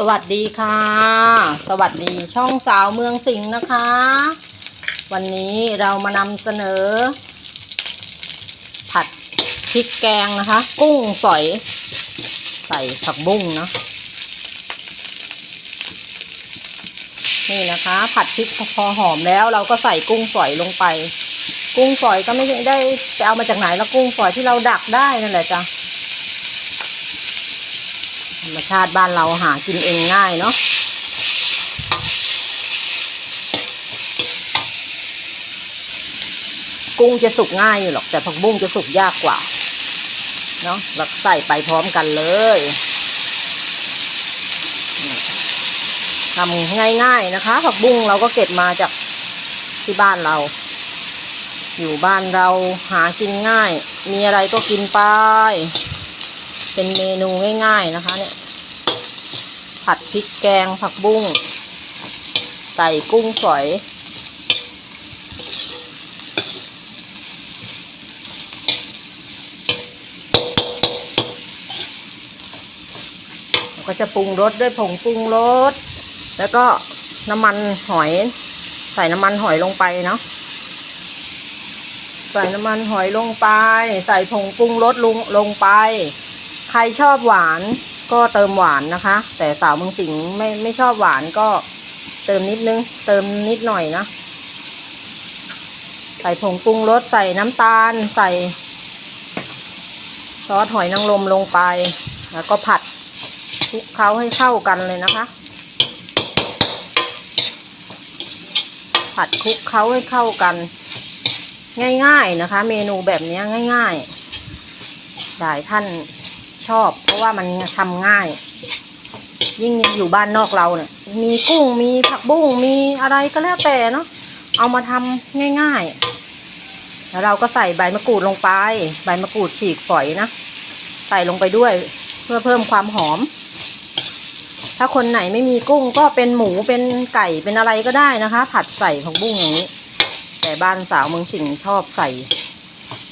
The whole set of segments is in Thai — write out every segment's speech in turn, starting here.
สวัสดีค่ะ สวัสดีช่องสาวเมืองสิงห์นะคะ วันนี้เรามานำเสนอ ผัดพริกแกงนะคะ กุ้งฝอย ใส่ผักบุ้งเนาะนี่นะคะ ผัดพริกพอหอมแล้ว เราก็ใส่กุ้งฝอยลงไป กุ้งฝอยก็ไม่ได้ไปเอามาจากไหนแล้วกุ้งฝอยที่เราดักได้นั่นแหละจ้ะ ธรรมชาติบ้านเราหากินเองง่ายเนาะกุ้งจะสุกง่ายอยู่หรอก แต่ผักบุ้งจะสุกยากกว่า เนาะแล้วใส่ไปพร้อมกันเลยทำง่าย ๆนะคะ ผักบุ้งเราก็เก็บมาจากที่บ้านเรา อยู่บ้านเราหากินง่าย มีอะไรก็กินไป เป็นเมนูง่าย ๆนะคะ เนี่ย ผัดพริกแกงผักบุ้งใส่กุ้งฝอย ก็จะปรุงรสด้วยผงปรุงรส แล้วก็น้ำมันหอย ใส่น้ำมันหอยลงไปเนาะใส่น้ำมันหอยลงไป ใส่ผงปรุงรสลงลงไป รชอบหวานก็เติมหวานนะคะ แต่สาวเมืองสิงห์ไม่ไม่ชอบหวานก็เติมนิดนึง เติมนิดหน่อยนะ ใส่ผงปรุงรสใส่น้ำตาล ใส่ซอสหอยนางรมลงไป แล้วก็ผัดคลุกเคล้าให้เข้ากันเลยนะคะ ผัดคลุกเคล้าให้เข้ากัน ง่าย ๆนะคะ เมนูแบบนี้ง่าย ๆ หลายท่าน ชอบ เพราะว่ามันทำง่าย ยิ่งอยู่บ้านนอกเราเนี่ย มีกุ้งมีผักบุ้งมีอะไรก็แล้วแต่เนาะเอามาทำง่ายๆ แล้วเราก็ใส่ใบมะกรูดลงไป ใบมะกรูดฉีกฝอยนะ ใส่ลงไปด้วย เพื่อเพิ่มความหอม ถ้าคนไหนไม่มีกุ้งก็เป็นหมูเป็นไก่เป็นอะไรก็ได้นะคะ ผัดใส่ผักบุ้งอย่างนี้ แต่บ้านสาวเมืองสิงห์ชอบใส่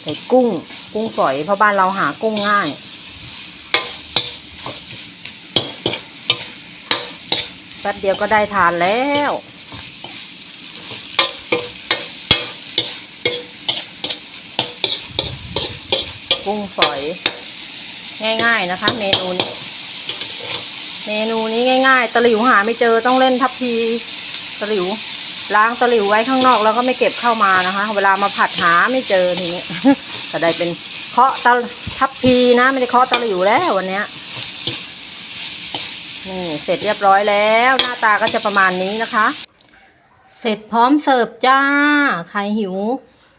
ใส่กุ้ง กุ้งฝอยเพราะบ้านเราหากุ้งง่าย แป๊บเดียวก็ได้ทานแล้วกุ้งฝอย ง่าย ๆนะคะ เมนูนี้ เมนูนี้ง่าย ๆตะหลิวหาไม่เจอต้องเล่นทับพีตะหลิว ล้างตะหลิวไว้ข้างนอกแล้วก็ไม่เก็บเข้ามานะคะ เวลามาผัดหาไม่เจอทีนี้จะได้เป็นเคาะตะทับพีนะ ไม่ได้เคาะตะหลิวแล้ววันเนี้ย นี่เสร็จเรียบร้อยแล้วหน้าตาก็จะประมาณนี้นะคะ เสร็จพร้อมเสิร์ฟจ้า ใครหิว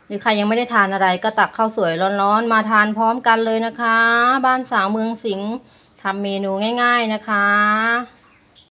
หรือใครยังไม่ได้ทานอะไรก็ตักข้าวสวยร้อนๆ มาทานพร้อมกันเลยนะคะ บ้านสาวเมืองสิงห์ทำเมนูง่าย ๆนะคะ